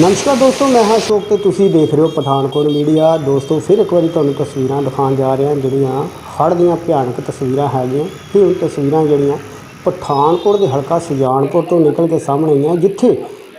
ਨਮਸਕਾਰ ਦੋਸਤੋ, ਮੈਂ ਹਾਂ ਅਸ਼ੋਕ ਤੇ ਤੁਸੀਂ ਦੇਖ ਰਹੇ ਹੋ ਪਠਾਨਕੋਟ ਮੀਡੀਆ। ਦੋਸਤੋ, ਫਿਰ ਇੱਕ ਵਾਰੀ ਤੁਹਾਨੂੰ ਤਸਵੀਰਾਂ ਦਿਖਾਉਣ ਜਾ ਰਿਹਾ, ਜਿਹੜੀਆਂ ਹੜ੍ਹ ਦੀਆਂ ਭਿਆਨਕ ਤਸਵੀਰਾਂ ਹੈਗੀਆਂ। ਇਹ ਉਹ ਤਸਵੀਰਾਂ ਜਿਹੜੀਆਂ ਪਠਾਨਕੋਟ ਦੇ ਹਲਕਾ ਸੁਜਾਨਪੁਰ ਤੋਂ ਨਿਕਲ ਕੇ ਸਾਹਮਣੇ ਆਈਆਂ, ਜਿੱਥੇ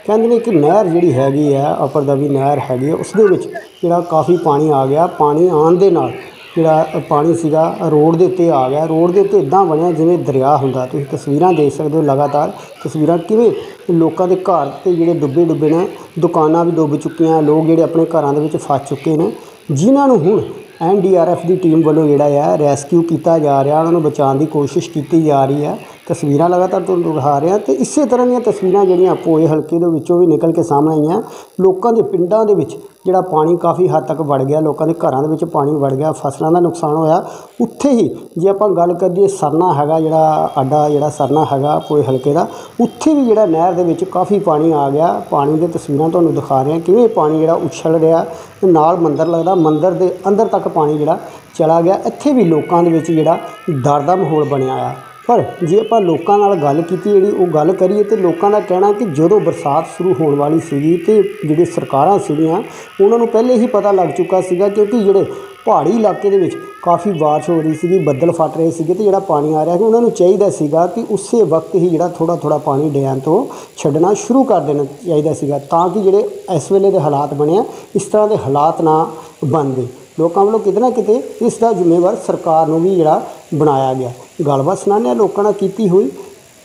ਕਹਿੰਦੇ ਨੇ ਕਿ ਨਹਿਰ ਜਿਹੜੀ ਹੈਗੀ ਆ, ਅਪਰ ਦਵੀ ਨਹਿਰ ਹੈਗੀ ਆ ਉਸ ਦੇ ਵਿੱਚ ਜਿਹੜਾ ਕਾਫੀ ਪਾਣੀ ਆ ਗਿਆ। ਪਾਣੀ ਆਉਣ ਦੇ ਨਾਲ ਜਿਹੜਾ ਪਾਣੀ ਸੀਗਾ, ਰੋਡ ਦੇ ਉੱਤੇ ਆ ਗਿਆ। ਰੋਡ ਦੇ ਉੱਤੇ ਇਦਾਂ ਬਣਿਆ ਜਿਵੇਂ ਦਰਿਆ ਹੁੰਦਾ। ਤੁਸੀਂ ਤਸਵੀਰਾਂ ਦੇਖ ਸਕਦੇ ਹੋ ਲਗਾਤਾਰ। ਤਸਵੀਰਾਂ ਕਿਵੇਂ ਲੋਕਾਂ ਦੇ ਘਰ ਤੇ ਜਿਹੜੇ ਡੁੱਬੇ ਡੁੱਬੇ ਨੇ, ਦੁਕਾਨਾਂ ਵੀ ਡੁੱਬ ਚੁੱਕੀਆਂ, ਲੋਕ ਜਿਹੜੇ ਆਪਣੇ ਘਰਾਂ ਦੇ ਵਿੱਚ ਫਸ ਚੁੱਕੇ ਨੇ। ਜਿਨ੍ਹਾਂ ਨੂੰ ਹੁਣ ਐਨਡੀਆਰਐਫ ਦੀ ਟੀਮ ਵੱਲੋਂ ਜਿਹੜਾ ਆ, ਰੈਸਕਿਊ ਕੀਤਾ ਜਾ ਰਿਹਾ, ਉਹਨਾਂ ਨੂੰ ਬਚਾਉਣ ਦੀ ਕੋਸ਼ਿਸ਼ ਕੀਤੀ ਜਾ ਰਹੀ ਹੈ ਤਸਵੀਰਾਂ ਲਗਾਤਾਰ ਤੁਹਾਨੂੰ ਦਿਖਾ ਰਹੇ ਹਾਂ ਤੇ ਇਸੇ ਤਰ੍ਹਾਂ ਦੀਆਂ ਤਸਵੀਰਾਂ ਜਿਹੜੀਆਂ ਪੋਏ ਹਲਕੇ ਦੇ ਵਿੱਚੋਂ ਵੀ ਨਿਕਲ ਕੇ ਸਾਹਮਣੇ ਆਈਆਂ। ਲੋਕਾਂ ਦੇ ਪਿੰਡਾਂ ਦੇ ਵਿੱਚ ਜਿਹੜਾ ਪਾਣੀ ਕਾਫੀ ਹੱਦ ਤੱਕ ਵੜ ਗਿਆ, ਲੋਕਾਂ ਦੇ ਘਰਾਂ ਦੇ ਵਿੱਚ ਪਾਣੀ ਵੜ ਗਿਆ, ਫਸਲਾਂ ਦਾ ਨੁਕਸਾਨ ਹੋਇਆ। ਉੱਥੇ ਹੀ ਜੇ ਆਪਾਂ ਗੱਲ ਕਰੀਏ ਸਰਨਾ ਹੈਗਾ ਜਿਹੜਾ ਅੱਡਾ ਜਿਹੜਾ ਸਰਨਾ ਹੈਗਾ ਪੋਏ ਹਲਕੇ ਦਾ, ਉੱਥੇ ਵੀ ਜਿਹੜਾ ਨਹਿਰ ਦੇ ਵਿੱਚ ਕਾਫੀ ਪਾਣੀ ਆ ਗਿਆ। ਪਾਣੀ ਦੇ ਤਸਵੀਰਾਂ ਤੁਹਾਨੂੰ ਦਿਖਾ ਰਹੇ ਹਾਂ ਕਿਵੇਂ ਪਾਣੀ ਜਿਹੜਾ ਉਛਲ ਰਿਹਾ ਤੇ ਨਾਲ ਮੰਦਰ ਲੱਗਦਾ। ਮੰਦਰ ਦੇ ਅੰਦਰ ਤੱਕ ਪਾਣੀ ਜਿਹੜਾ ਚਲਾ ਗਿਆ। ਇੱਥੇ ਵੀ ਲੋਕਾਂ ਦੇ ਵਿੱਚ ਜਿਹੜਾ ਡਰ ਦਾ ਮਾਹੌਲ ਬਣਿਆ ਆ ਪਰ ਜੇ ਆਪਾਂ ਲੋਕਾਂ ਨਾਲ ਗੱਲ ਕੀਤੀ, ਜਿਹੜੀ ਉਹ ਗੱਲ ਕਰੀਏ ਤੇ ਲੋਕਾਂ ਦਾ ਕਹਿਣਾ ਕਿ ਜਦੋਂ ਬਰਸਾਤ ਸ਼ੁਰੂ ਹੋਣ ਵਾਲੀ ਸੀਗੀ ਤੇ ਜਿਹੜੇ ਸਰਕਾਰਾਂ ਸੀਗੀਆਂ, ਉਹਨਾਂ ਨੂੰ ਪਹਿਲੇ ਹੀ ਪਤਾ ਲੱਗ ਚੁੱਕਾ ਸੀਗਾ ਕਿਉਂਕਿ ਜਿਹੜੇ ਪਹਾੜੀ ਇਲਾਕੇ ਦੇ ਵਿੱਚ ਕਾਫੀ ਬਾਰਿਸ਼ ਹੋ ਰਹੀ ਸੀਗੀ, ਬੱਦਲ ਫਟ ਰਹੇ ਸੀਗੇ ਤੇ ਜਿਹੜਾ ਪਾਣੀ ਆ ਰਿਹਾ ਸੀ, ਉਹਨਾਂ ਨੂੰ ਚਾਹੀਦਾ ਸੀਗਾ ਕਿ ਉਸੇ ਵਕਤ ਹੀ ਜਿਹੜਾ ਥੋੜਾ ਥੋੜਾ ਪਾਣੀ ਡੈਮ ਤੋਂ ਛੱਡਣਾ ਸ਼ੁਰੂ ਕਰ ਦੇਣਾ ਚਾਹੀਦਾ ਸੀਗਾ, ਤਾਂ ਕਿ ਜਿਹੜੇ ਇਸ ਵੇਲੇ ਦੇ ਹਾਲਾਤ ਬਣੇ ਆ, ਇਸ ਤਰ੍ਹਾਂ ਦੇ ਹਾਲਾਤ ਨਾ ਬਣਦੇ। ਲੋਕਾਂ ਵੱਲੋਂ ਕਿਤੇ ਨਾ ਕਿਤੇ ਇਸ ਦਾ ਜ਼ਿੰਮੇਵਾਰ ਸਰਕਾਰ ਨੂੰ ਵੀ ਜਿਹੜਾ ਬਣਾਇਆ ਗਿਆ। ਗੱਲਬਾਤ ਹਾਂ ਲੋਕਾਂ ਨਾਲ ਕੀਤੀ ਹੋਈ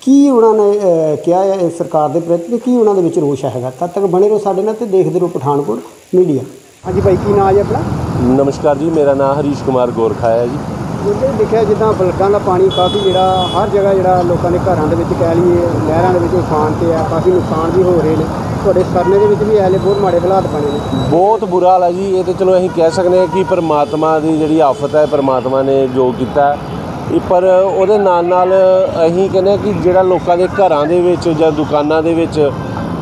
ਕੀ ਉਹਨਾਂ ਨੇ ਕਿਹਾ ਹੈ ਸਰਕਾਰ ਦੇ ਪ੍ਰਤੀ ਕੀ ਉਹਨਾਂ ਦੇ ਵਿੱਚ ਰੋਸ਼ ਹੈਗਾ? ਤਦ ਤੱਕ ਬਣੇ ਰਹੋ ਸਾਡੇ ਨਾਲ ਤੇ ਦੇਖਦੇ ਰਹੋ ਪਠਾਨਕੋਟ ਮੀਡੀਆ। ਹਾਂਜੀ ਭਾਈ ਕੀ ਨਾਂ ਹੈ ਆਪਣਾ? ਨਮਸਕਾਰ ਜੀ ਮੇਰਾ ਨਾਮ ਹਰੀਸ਼ ਕੁਮਾਰ ਗੋਰਖਾ ਹੈ ਜੀ। ਜਿੱਥੇ ਦੇਖਿਆ ਜਿੱਦਾਂ ਬਲਕਾਂ ਦਾ ਪਾਣੀ ਕਾਫੀ ਜਿਹੜਾ ਹਰ ਜਗ੍ਹਾ ਜਿਹੜਾ ਲੋਕਾਂ ਦੇ ਘਰਾਂ ਦੇ ਵਿੱਚ ਕਹਿ ਲਈਏ ਨਹਿਰਾਂ ਦੇ ਵਿੱਚ ਉਫਾਨ ਤੇ ਆ ਕਾਫੀ ਨੁਕਸਾਨ ਵੀ ਹੋ ਰਹੇ ਨੇ। ਤੁਹਾਡੇ ਸਰਨੇ ਦੇ ਵਿੱਚ ਵੀ ਐਲੇ ਬਹੁਤ ਮਾੜੇ ਹਾਲਾਤ ਬਣੇ ਨੇ। ਬਹੁਤ ਬੁਰਾ ਹਾਲ ਹੈ ਜੀ। ਇਹ ਤੇ ਚਲੋ ਅਸੀਂ ਕਹਿ ਸਕਦੇ ਹਾਂ ਕਿ ਪਰਮਾਤਮਾ ਦੀ ਜਿਹੜੀ ਆਫਤ ਹੈ, ਪਰਮਾਤਮਾ ਨੇ ਜੋ ਕੀਤਾ। ਇਹ ਪਰ ਉਹਦੇ ਨਾਲ ਨਾਲ ਅਸੀਂ ਕਹਿੰਦੇ ਹਾਂ ਕਿ ਜਿਹੜਾ ਲੋਕਾਂ ਦੇ ਘਰਾਂ ਦੇ ਵਿੱਚ ਜਾਂ ਦੁਕਾਨਾਂ ਦੇ ਵਿੱਚ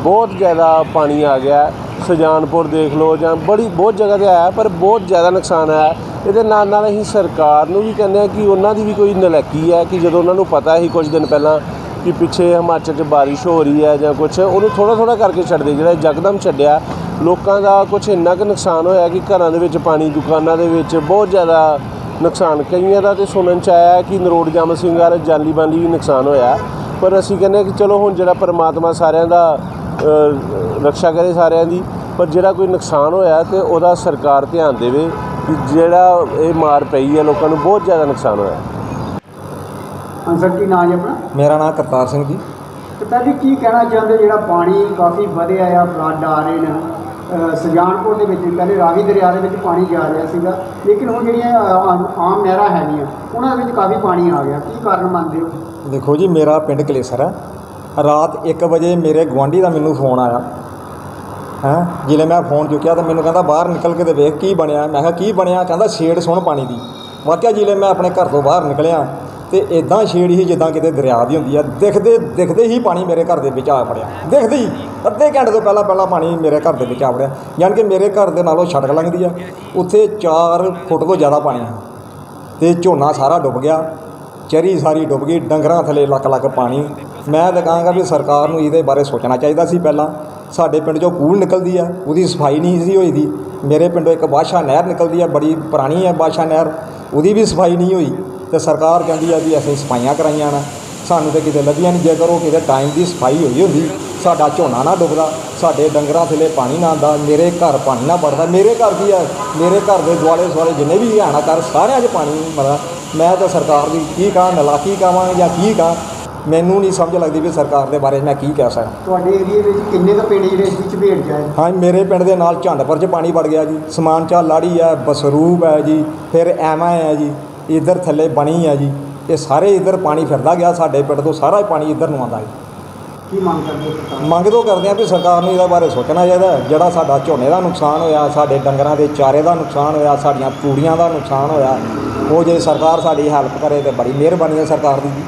ਬਹੁਤ ਜ਼ਿਆਦਾ ਪਾਣੀ ਆ ਗਿਆ ਸੁਜਾਨਪੁਰ ਦੇਖ ਲਓ ਜਾਂ ਬੜੀ ਬਹੁਤ ਜਗ੍ਹਾ ਤੇ ਆਇਆ, ਪਰ ਬਹੁਤ ਜ਼ਿਆਦਾ ਨੁਕਸਾਨ ਆਇਆ। ਇਹਦੇ ਨਾਲ ਨਾਲ ਅਸੀਂ ਸਰਕਾਰ ਨੂੰ ਵੀ ਕਹਿੰਦੇ ਹਾਂ ਕਿ ਉਹਨਾਂ ਦੀ ਵੀ ਕੋਈ ਨਲੈਕੀ ਹੈ ਕਿ ਜਦੋਂ ਉਹਨਾਂ ਨੂੰ ਪਤਾ ਸੀ ਕੁਝ ਦਿਨ ਪਹਿਲਾਂ ਕਿ ਪਿੱਛੇ ਹਿਮਾਚਲ 'ਚ ਬਾਰਿਸ਼ ਹੋ ਰਹੀ ਹੈ ਜਾਂ ਕੁਝ ਉਹਨੂੰ ਥੋੜਾ ਥੋੜਾ ਕਰਕੇ ਛੱਡਦੇ ਜਿਹੜਾ ਯਕਦਮ ਛੱਡਿਆ ਲੋਕਾਂ ਦਾ ਕੁਝ ਇੰਨਾ ਕੁ ਨੁਕਸਾਨ ਹੋਇਆ ਕਿ ਘਰਾਂ ਦੇ ਵਿੱਚ ਪਾਣੀ ਦੁਕਾਨਾਂ ਦੇ ਵਿੱਚ ਬਹੁਤ ਜ਼ਿਆਦਾ ਨੁਕਸਾਨ ਕਈਆਂ ਦਾ ਤੇ ਸੁਣਨ ਚ ਆਇਆ ਕਿ ਨਰੋੜ ਜਮ ਸਿੰਘ ਵਾਲੇ ਜਾਲੀ ਬਾਲੀ ਵੀ ਨੁਕਸਾਨ ਹੋਇਆ। ਪਰ ਅਸੀਂ ਕਹਿੰਦੇ ਹਾਂ ਕਿ ਚਲੋ ਹੁਣ ਜਿਹੜਾ ਪਰਮਾਤਮਾ ਸਾਰਿਆਂ ਦਾ ਅ, ਰਕਸ਼ਾ ਕਰੇ ਸਾਰਿਆਂ ਦੀ ਪਰ ਜਿਹੜਾ ਕੋਈ ਨੁਕਸਾਨ ਹੋਇਆ ਤੇ ਉਹਦਾ ਸਰਕਾਰ ਧਿਆਨ ਦੇਵੇ ਕਿ ਜਿਹੜਾ ਇਹ ਮਾਰ ਪਈ ਹੈ ਲੋਕਾਂ ਨੂੰ ਬਹੁਤ ਜ਼ਿਆਦਾ ਨੁਕਸਾਨ ਹੋਇਆ। ਅੰਸਰ ਕੀ ਨਾਂ ਹੈ ਆਪਣਾ? ਮੇਰਾ ਨਾਮ ਕਰਤਾਰ ਸਿੰਘ ਜੀ। ਪਤਾ ਜੀ ਕੀ ਕਹਿਣਾ ਚਾਹੁੰਦੇ ਜਿਹੜਾ ਪਾਣੀ ਕਾਫੀ ਵਧਿਆ ਆ ਫਲੱਡ ਆ ਰਹੇ ਨੇ? ਸੁਜਾਨਪੁਰ ਦੇ ਵਿੱਚ ਪਹਿਲੇ ਰਾਵੀ ਦਰਿਆ ਦੇ ਵਿੱਚ ਪਾਣੀ ਜਾ ਰਿਹਾ ਸੀਗਾ ਲੇਕਿਨ ਹੁਣ ਜਿਹੜੀਆਂ ਆਮ ਨਹਿਰਾਂ ਹੈਗੀਆਂ ਉਹਨਾਂ ਦੇ ਵਿੱਚ ਕਾਫੀ ਪਾਣੀ ਆ ਗਿਆ। ਕੀ ਕਾਰਨ ਮੰਨਦੇ ਹੋ? ਦੇਖੋ ਜੀ ਮੇਰਾ ਪਿੰਡ ਕਲੇਸਰ ਹੈ ਰਾਤ 1 ਵਜੇ ਮੇਰੇ ਗੁਆਂਢੀ ਦਾ ਮੈਨੂੰ ਫੋਨ ਆਇਆ। ਹੈਂ? ਜਿਲੇ ਮੈਂ ਫੋਨ ਚੁੱਕਿਆ ਤਾਂ ਮੈਨੂੰ ਕਹਿੰਦਾ ਬਾਹਰ ਨਿਕਲ ਕੇ ਤੇ ਵੇਖ ਕੀ ਬਣਿਆ? ਮੈਂ ਕਿਹਾ ਕੀ ਬਣਿਆ? ਕਹਿੰਦਾ ਛੇੜ ਸੁਣ ਪਾਣੀ ਦੀ। ਵਾਕਿਆ ਜਿਲੇ ਮੈਂ ਆਪਣੇ ਘਰ ਤੋਂ ਬਾਹਰ ਨਿਕਲਿਆ ਤੇ ਇਦਾਂ ਛੇੜ ਹੀ ਜਿੱਦਾਂ ਕਿਤੇ ਦਰਿਆ ਦੀ ਹੁੰਦੀ ਆ, ਦਿਖਦੇ ਦਿਖਦੇ ਹੀ ਪਾਣੀ ਮੇਰੇ ਘਰ ਦੇ ਵਿੱਚ ਆ ਵੜਿਆ। ਦਿਖਦੇ ਹੀ, ਅੱਧੇ ਘੰਟੇ ਤੋਂ ਪਹਿਲਾਂ ਪਹਿਲਾਂ ਪਾਣੀ ਮੇਰੇ ਘਰ ਦੇ ਵਿੱਚ ਆ ਵੜਿਆ। ਯਾਨੀ ਕਿ ਮੇਰੇ ਘਰ ਦੇ ਨਾਲੋਂ ਸੜਕ ਲੰਘਦੀ ਆ। ਉੱਥੇ 4 ਫੁੱਟ ਤੋਂ ਜ਼ਿਆਦਾ ਪਾਣੀ ਆ। ਤੇ ਝੋਨਾ ਸਾਰਾ ਡੁੱਬ ਗਿਆ, ਚਰੀ ਸਾਰੀ ਡੁੱਬ ਗਈ, ਡੰਗਰਾਂ ਥੱਲੇ ਲੱਕ ਲੱਕ ਪਾਣੀ। ਮੈਂ ਤਾਂ ਕਹਾਂਗਾ ਵੀ ਸਰਕਾਰ ਨੂੰ ਇਹਦੇ ਬਾਰੇ ਸੋਚਣਾ ਚਾਹੀਦਾ ਸੀ ਪਹਿਲਾਂ। ਸਾਡੇ ਪਿੰਡ 'ਚੋਂ ਕੂਲ ਨਿਕਲਦੀ ਆ, ਉਹਦੀ ਸਫ਼ਾਈ ਨਹੀਂ ਸੀ ਹੋਈ ਦੀ। ਮੇਰੇ ਪਿੰਡੋਂ ਇੱਕ ਬਾਦਸ਼ਾਹ ਨਹਿਰ ਨਿਕਲਦੀ ਆ, ਬੜੀ ਪੁਰਾਣੀ ਹੈ ਬਾਦਸ਼ਾਹ ਨਹਿਰ। ਉਹਦੀ ਵੀ ਸਫ਼ਾਈ ਨਹੀਂ ਹੋਈ। ਤੇ ਸਰਕਾਰ ਕਹਿੰਦੀ ਆ ਵੀ ਅਸੀਂ ਸਫਾਈਆਂ ਕਰਾਈਆਂ ਨਾ। ਸਾਨੂੰ ਤੇ ਕਿਤੇ ਲੱਭੀਆਂ ਨਹੀਂ ਜੇਕਰ ਉਹ ਕਿਤੇ ਟਾਈਮ ਦੀ ਸਫ਼ਾਈ ਹੋਈ ਹੁੰਦੀ ਸਾਡਾ ਝੋਨਾ ਨਾ ਡੁੱਬਦਾ ਸਾਡੇ ਡੰਗਰਾਂ ਥੱਲੇ ਪਾਣੀ ਨਾ ਆਉਂਦਾ ਮੇਰੇ ਘਰ ਪਾਣੀ ਨਾ ਵੜਦਾ। ਮੇਰੇ ਘਰ ਕੀ ਆ ਮੇਰੇ ਘਰ ਦੇ ਦੁਆਲੇ ਦੁਆਲੇ ਜਿੰਨੇ ਵੀ ਆਣਾ ਕਰ ਸਾਰਿਆਂ 'ਚ ਪਾਣੀ ਮਰਾ ਮੈਂ ਤਾਂ ਸਰਕਾਰ ਦੀ ਕੀ ਕਹਾਂ ਨਲਾਕੀ ਕਹਾਂ ਜਾਂ ਕੀ ਕਹਾਂ ਮੈਨੂੰ ਨਹੀਂ ਸਮਝ ਲੱਗਦੀ ਵੀ ਸਰਕਾਰ ਦੇ ਬਾਰੇ ਮੈਂ ਕੀ ਕਹਿ ਸਕਦਾ ਤੁਹਾਡੇ ਏਰੀਏ ਵਿੱਚ ਕਿੰਨੇ ਕੁ ਪਿੰਡ ਜਿਹੜੇ ਇਸ ਵਿੱਚ ਭੇਟ ਜਾਏ? ਹਾਂ ਮੇਰੇ ਪਿੰਡ ਦੇ ਨਾਲ ਝੰਡਪੁਰ 'ਚ ਪਾਣੀ ਵੜ ਗਿਆ ਜੀ। ਸਮਾਨਚਾ ਲਾੜੀ ਹੈ ਬਸਰੂਪ ਹੈ ਜੀ ਫਿਰ ਐਮਾ ਹੈ ਜੀ। ਇਧਰ ਥੱਲੇ ਬਣੀ ਹੈ ਜੀ ਇਹ ਸਾਰੇ ਇਧਰ ਪਾਣੀ ਫਿਰਦਾ ਗਿਆ ਸਾਡੇ ਪਿੰਡ ਤੋਂ ਸਾਰਾ ਹੀ ਪਾਣੀ ਇਧਰ ਨੂੰ ਆਉਂਦਾ ਹੈ ਕੀ ਮੰਗ ਕਰਦੇ ਹੋ ਮੰਗ ਤੋਂ ਕਰਦੇ ਆ ਵੀ ਸਰਕਾਰ ਨੂੰ ਇਹਦੇ ਬਾਰੇ ਸੋਚਣਾ ਚਾਹੀਦਾ ਹੈ। ਜਿਹੜਾ ਸਾਡਾ ਝੋਨੇ ਦਾ ਨੁਕਸਾਨ ਹੋਇਆ ਸਾਡੇ ਡੰਗਰਾਂ ਦੇ ਚਾਰੇ ਦਾ ਨੁਕਸਾਨ ਹੋਇਆ ਸਾਡੀਆਂ ਤੂੜੀਆਂ ਦਾ ਨੁਕਸਾਨ ਹੋਇਆ ਉਹ ਜੇ ਸਰਕਾਰ ਸਾਡੀ ਹੈਲਪ ਕਰੇ ਤੇ ਬੜੀ ਮਿਹਰਬਾਨੀ ਹੈ ਸਰਕਾਰ ਦੀ ਜੀ